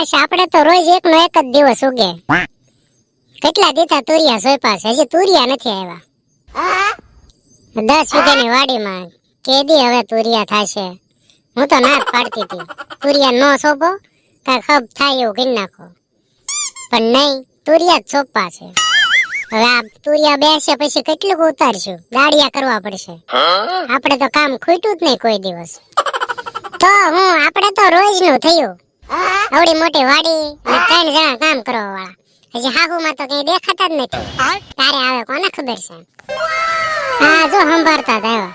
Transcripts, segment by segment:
હાશ આપણે તો રોજ એક નો એક જ દિવસ ઉગે. કેટલા દીધા તુરિયા સોય છે? હજી તુરિયા નથી આવ્યા. દસ વીઘાની વાડીમાં કેદી હવે તુરિયા થશે. હું તો ના પાડતી હતી. તુરિયા નો સોંપો કાંઈ ખબ થાય એવું કરી નાખો. પણ નહીં તુરિયા જ સોંપવા છે. હવે આ તુરિયા બેસે પછી કેટલું ઉતારશું? દાડિયા કરવા પડશે. આપણે તો કામ ખૂટ્યું જ નહીં કોઈ દિવસ. તો હું આપણે તો રોજનું થયું. આવડી મોટી વાડી ને ત્રણ જણા કામ કરવા વાળા. હજી હાહુમાં તો કઈ દેખાતા જ નથી. તારે આવે કોને ખબર છે? હા જો સંભાળતા જ આવ્યા.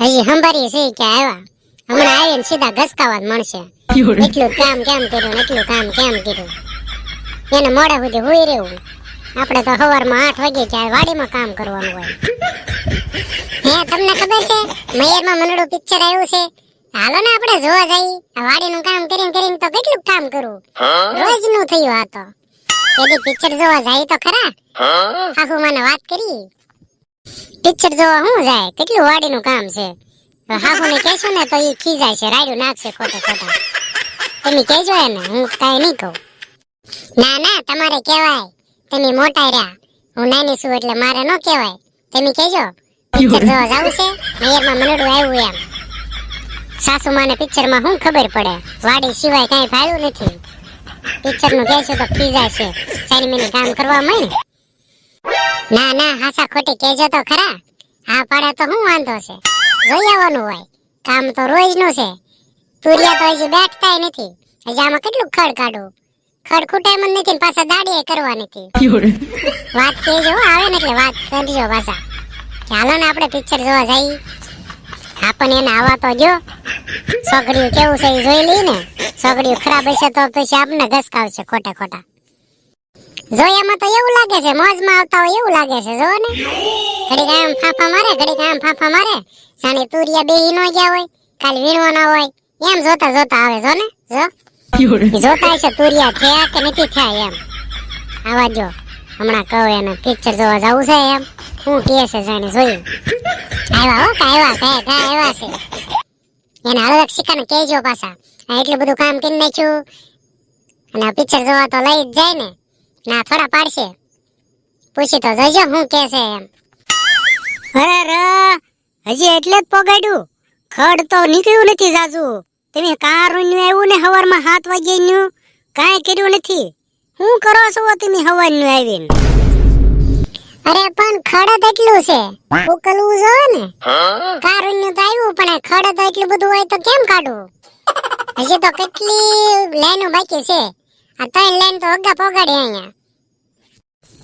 હજી સંભાળી છે કે આવ્યા. હમણાં આવીને સીધા ઘસકાવા જ મળશે. એટલું કામ કેમ કર્યું એટલું કામ કેમ કર્યું? એને મોડે સુધી હુઈ રહેવું. આપણે તો સવારમાં આઠ વાગે ક્યાં વાડીમાં કામ કરવાનું હોય. હે તમને ખબર છે? મયરમાં મનડું પિક્ચર આવ્યું છે? હાલો ને આપણે જોવા જઈએ વાડીનું કામ કરીને કરીને તો કેટલું કામ કરું. રોજનું થયું આ તો. એની પિક્ચર જોવા જાય તો ખરા. આખું મને વાત કરી. પિક્ચર જોવા હું જાય? કેટલું વાડીનું કામ છે? હાકુ ને કહેશો ને તો ઈ ખીજાય છે રાડ્યું નાખશે ખોટે ખોટા. તમે કહેજો એને હું કાંઈ નહીં કહું. ના ના તમારે કહેવાય. તમે મોટા રહ્યા. હું નાની છું એટલે મારે ન કહેવાય. તમે કહેજો. પિક્ચર જોવા જવું છે? મયરમાં મનડું આવ્યું એમ. સાસુ પિક્ચરમાં શું ખબર પડે? વાડી સિવાય કાંઈ ફાળ્યું નથી. પિક્ચરનું કહેશું તો પીઝા છે સારી મિની કામ કરવા મળે ના. ના હાસા ખોટી કહેજો તો ખરા. આ પાડે તો શું વાંધો છે? જોઈ આવવાનું હોય. કામ તો રોજનું છે. તુરિયા તો હજી બેઠતા નથી. હજી આમાં કેટલું ખડ કાઢું ખડ ખૂટે એમ નથી પાછા દાડીએ કરવા નથી. વાત કહેજો આવે ને એટલે વાત કરજો પાછા. ચાલો ને આપણે પિક્ચર જોવા જઈએ. આપણને એને આવા તો જો. છોકરીઓ કેવું છે જોઈ લઈ ને. છોકરીઓ ખરાબ હશે તો પછી આપને ઘસકાવશે ખોટા ખોટા. જોયામાં તો એવું લાગે છે, મોજમાં આવતા હોય એવું લાગે છે જો ને. ઘડીક આમ ફાફા મારે, ઘડીક આમ ફાફા મારે. જાણે તુરિયા બેહી નો ગયા હોય, કાલ વીણવાના હોય. એમ જોતા જોતા આવે, જો ને, જો. જોતા છે તુરિયા થયા કે નથી થયા એમ. આવા જો. હમણાં કહો એને પિક્ચર જોવા જવું છે એમ. હું કે છે જાણે જોયું? આવ્યા હો કાયવા આવ્યા કા કા આવ્યા છે. એને હળવક શીખાને કહેજો પાછા. આ એટલું બધું કામ કરી નાખ્યું. અને પિક્ચર જોવા તો લઈ જાય ને. ના, થોડા પાડશે. પૂછી તો જજો હું કે છે એમ. અરે રે હજી એટલે જ પોગાડ્યું. ખડ તો નીકળ્યું નથી જાજુ. તમે કાર આવ્યું ને હવારમાં હાથ વાગ્યા નું કાંઈ કર્યું નથી. હું કરો છો તમે હવારનું આવીને? અરે પણ ખડત એટલું છે. ઉકલવું જોઈએ ને? કારુણ્ય તો આવ્યું પણ ખડત એટલું બધું હોય તો કેમ કાઢવું હજી તો કેટલી લાઈનો બાકી છે. આ ત્રણ લાઈન તો અગા પોગાડી અહીંયા.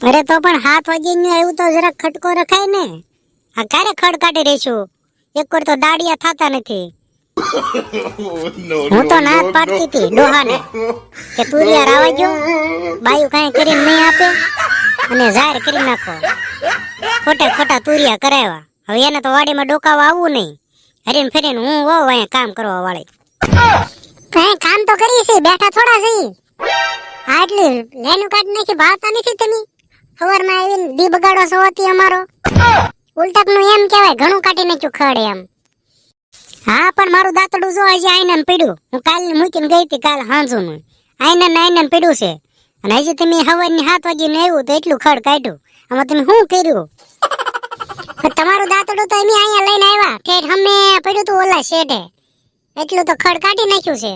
અરે તો પણ હાથ વાગે નું આવ્યું તો જરાક ખટકો રખાય ને. આ ક્યારે ખડ કાઢી રહીશું? એક વાર તો દાડિયા થતા નથી. હું તો ના જ પાડતી હતી ડોહાને. કે તું યાર આવજો. બાયું કાંઈ કરીને નહીં આપે. અને જાહેર કરી નાખો. ખોટા ખોટા તુરિયા કરાવ્યા. હવે એને તો વાડીમાં ડોકાવા આવવું નહીં. હરીને ફરીને હું હોઉં અહીંયા કામ કરવા વાળી. કઈ કામ તો કરી છે બેઠા થોડા છે આટલી લેનું કાઢ નાખી, ભાવતા નથી તમે? સવારમાં આવીને દી બગાડો છો હતી અમારો. ઉલટકનું એમ કહેવાય, ઘણું કાઢી નાખ્યું ખડ એમ. હા, પણ મારું દાંતડું જો હજી આઈનાને પડ્યું. હું કાલ મૂકીને ગઈ હતી કાલ હાંજુનું. આઈને આઈનાને પડ્યું છે. અને હજી તમે હવારની સાત વાગે ને આવ્યું તો એટલું ખડ કાઢ્યું. આમાં તમે શું કર્યું? તમારું દાંતડું તો અમે અહીંયા લઈને આવ્યા. ઠેઠ અમે પડ્યું તું ઓલા શેઠે એટલું તો ખડ કાઢી નાખ્યું છે.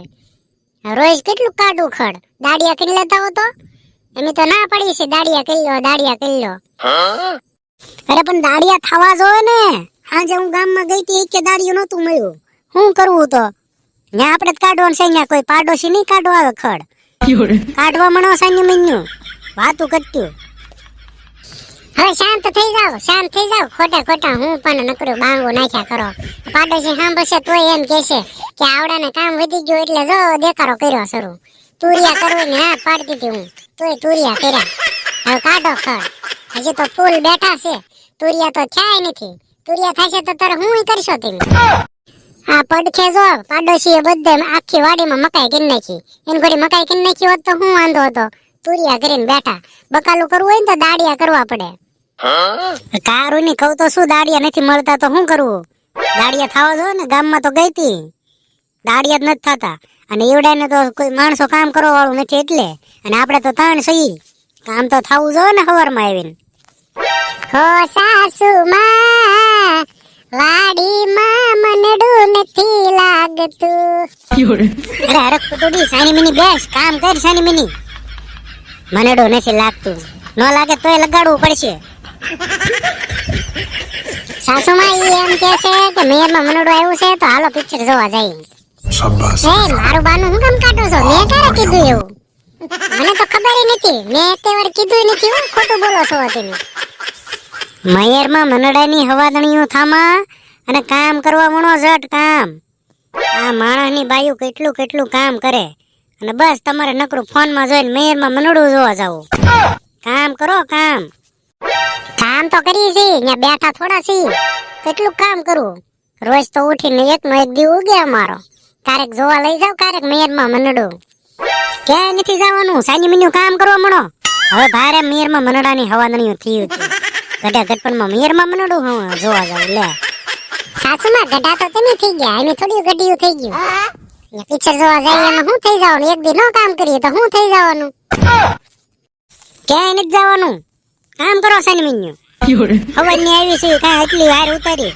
રોજ કેટલું કાઢું ખડ? દાડિયા કરી લેતા હો તો. અમે તો ના પડી છે દાડિયા કરી લો, દાડિયા કરી લો. અરે પણ દાડિયા થવા જોઈએ ને. હાજે હું ગામમાં ગઈ હતી, એક દાડિયું નહોતું મળ્યું. શું કરવું તો? ને આપણે જ કાઢવાનું છે અહીંયા કોઈ પાડોશી નહીં કાઢવા આવે ખડ. આવડાને કામ વધી ગયું એટલે જો કર્યો શરૂ. તુરિયા કરવાની ના પાડતી હતી હું. તોય કર્યા. હવે કાઢો હજી તો ફૂલ બેઠા છે. તુરિયા તો થયા નથી. તુરિયા થશે તો તારે હું કરશો તમે. આ પડખે જો. પાડોશીએ બધે આખી વાડીમાં મકાઈ કરી નાખી. એને ઘડી મકાઈ કરી નાખી હોત તો હું વાંધો હતો? તુરિયા કરીને બેઠા. બકાલું કરવું હોય ને તો દાડિયા કરવા પડે. કારુની કહું તો શું દાડિયા નથી મળતા તો શું કરવું દાડિયા થવા જો ને ગામમાં તો ગઈ તી. દાડિયા જ નથી થતા. અને એવડાને તો કોઈ માણસો કામ કરવા વાળું નથી એટલે. અને આપણે તો તાણ સહી. કામ તો થવું જોઈએ ને સવારમાં આવીને. હો સાસુ માં વાડીમાં મનડું નથી લાગતું. અરે હરક પુતુડી સાની મિની બેસ કામ કર સાની મિની મનેડો નથી લાગતું. ન લાગે તોય લગાડવું પડશે. સાસુમાં ઈ એમ કહે છે કે મેયરમાં મનડું આવ્યું છે તો હાલો પિક્ચર જોવા જઈએ. શાબાશ. એ મારું બાનું હું કામ કાઢો છો? મેં ક્યારે કીધું એવું? મને તો ખબર ય નથી. મેં તે વાર કીધું નથી હું ખોટું બોલો છો તમે મયરમાં મનડાની હવાદણીઓ થામા અને કામ કરવા વણો ઝટ કામ. આ માણસની બાયું કેટલું કેટલું કામ કરે. અને બસ તમારે નકરું ફોનમાં જોઈને મયરમાં મનડું જોવા જાવું. કામ કરો કામ. કામ તો કરીએ છીએ અહીંયા બેઠા થોડા છીએ. કેટલું કામ કરું? રોજ તો ઉઠીને એક નો એક દી ઉગે અમારો. ક્યારેક જોવા લઈ જાવ ક્યારેક મયરમાં મનડું. ક્યાંય નથી જવાનું, સાની મીનું કામ કરવા મણો. હવે ભારે મેયરમાં મનડાની હવાદણીઓ થયું છે. ઘટા ઘટપણમાં મેયરમાં મનડું હું જોવા જાવ લે. સાસુમાં ગઢા તો તમે થઈ ગયા એમ થોડી ગઢિયું થઈ ગયું. પિક્ચર જોવા જાય એમાં શું થઈ જવાનું? એક દી નો કામ કરીએ તો શું થઈ જવાનું? ક્યાંય નથી જવાનું? કામ કરો સાની મિન્યું હવાની આવી છે કાંઈ એટલી વાર ઉતારી.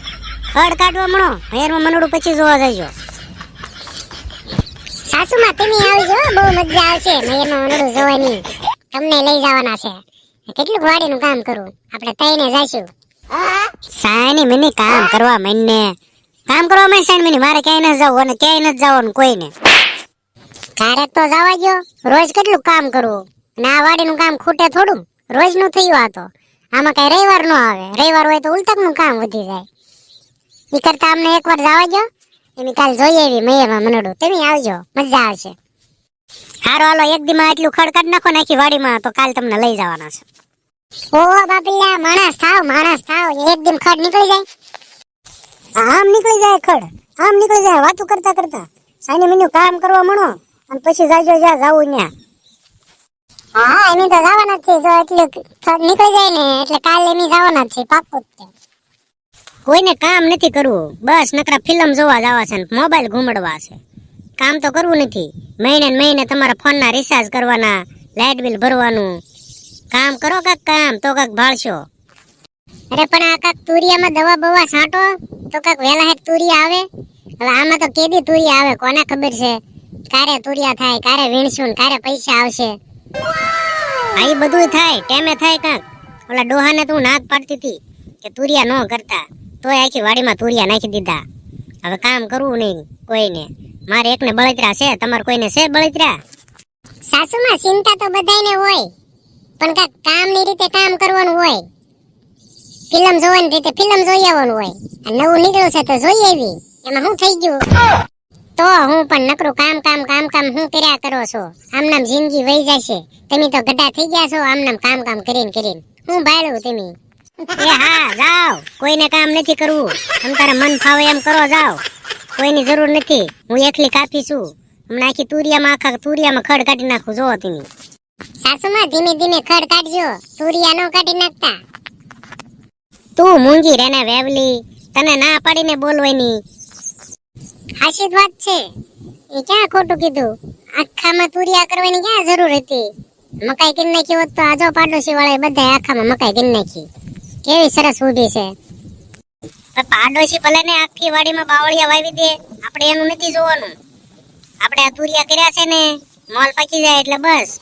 હળ કાઢવા મણો મેયરમાં મનડું પછી જોવા જજો સાસુમાં તમે આવજો બહુ મજા આવશે મેયરમાં મનડું જોવાની. તમને લઈ જવાના છે. કેટલું વાડીનું કામ કરું? આપણે તઈને જઈશું સાની મને કામ કરવા મને કામ કરવા મને સાની મને મારે ક્યાંય ન જવું અને ક્યાંય ન જવાનું કોઈને. ક્યારેક તો જવા ગયો રોજ કેટલું કામ કરવું અને આ વાડીનું કામ ખૂટે થોડું. રોજનું થયું આ તો. આમાં કઈ રવિવાર નો આવે. રવિવાર હોય તો ઉલટકનું કામ વધી જાય. એ કરતા અમને એકવાર જવા ગયો એમ કાલ જોઈએ એવી મૈયામાં મનડું. તમે આવજો. મજા આવશે. હારો હાલો એક દીમાં એટલું ખડ નાખો નાખી વાડીમાં તો કાલ તમને લઈ જવાના છે. ઓ બાપલિયા માણસ થાવ માણસ થાવ એક દિન ખડ નીકળી જાય. આમ નીકળી જાય ખડ આમ નીકળી જાય વાતું કરતા કરતા. સાની મિની કામ કરવા મણો અને પછી જાજો જા જાવું ન્યા હા એની તો જવાના જ છે જો એટલું ખડ નીકળી જાય ને એટલે કાલે એની જવાના જ છે પાક્કું જ કોઈને કામ નથી કરવું બસ નકરા ફિલ્મ જોવા જવા છે મોબાઈલ ઘૂમડવા છે. કામ તો કરવું નથી. મહિને મહિને તમારા ફોનના રિચાર્જ કરવાના લાઇટ બિલ ભરવાનું. કામ કરો કાક કામ, તો કાક ભાળશો. અરે પણ આ કાક તુરિયામાં દવા બવા છાંટો, તો કાક વેલા હેક તુરિયા આવે. હવે આમાં તો કેદી તુરિયા આવે, કોને ખબર છે? કારે તુરિયા થાય, કારે વીણશું કારે પૈસા આવશે. આ બધું થાય, ટેમે થાય કાક. ઓલા ડોહાને તું નાક પાડતી હતી કે તુરિયા ન કરતા. તોય આખી વાડીમાં તુરિયા નાખી દીધા. હવે કામ કરવું નહીં, કોઈને. મારે એકને બળતરા છે તમારે કોઈને છે બળતરા? સાસુમાં ચિંતા તો બધાને હોય પણ કાક કામની રીતે કામ કરવાનું હોય. ફિલ્મ જોવાની રીતે ફિલ્મ જોઈ આવવાનું હોય. આ નવું નીકળ્યું છે તો જોઈ આવી. એમાં હું થઈ ગયું? તો હું પણ નકરું કામ કામ કામ કામ હું કર્યા કરો છો? આમ નામ જિંદગી વહી જશે. તમે તો ગઢા થઈ ગયા છો આમ નામ કામ કામ કરીને કરીને. હું ભાડું તમે? એ હા જાઓ. કોઈને કામ નથી કરવું. તમ તારા મન ફાવે એમ કરો જાઓ. કોઈની જરૂર નથી. હું એકલી કાપી છું. હમણાં આખી તુરિયામાં આખા તુરિયામાં ખડ કાઢી નાખું જોવો તમે સાસુમાં ધીમે ધીમે ખડ કાઢજો. તુરિયા નો કાઢી નાખતા. તું મૂંગી રેને વેવલી. તને ના પાડીને બોલવાની. હાશી વાત છે. એ ક્યાં ખોટું કીધું? આખામાં તુરિયા કરવાની ક્યાં જરૂર હતી? મકાઈ કરી નાખી હોત તો આજો પાડોશી વાળા બધા આખામાં મકાઈ કરી નાખી. કેવી સરસ ઊભી છે. પાડોશી ભલે ને આખી વાડીમાં બાવળિયા વાવી દે, આપણે એનું નથી જોવાનું. આપણે આ તુરિયા કર્યા છે ને, મોલ પાકી જાય એટલે બસ.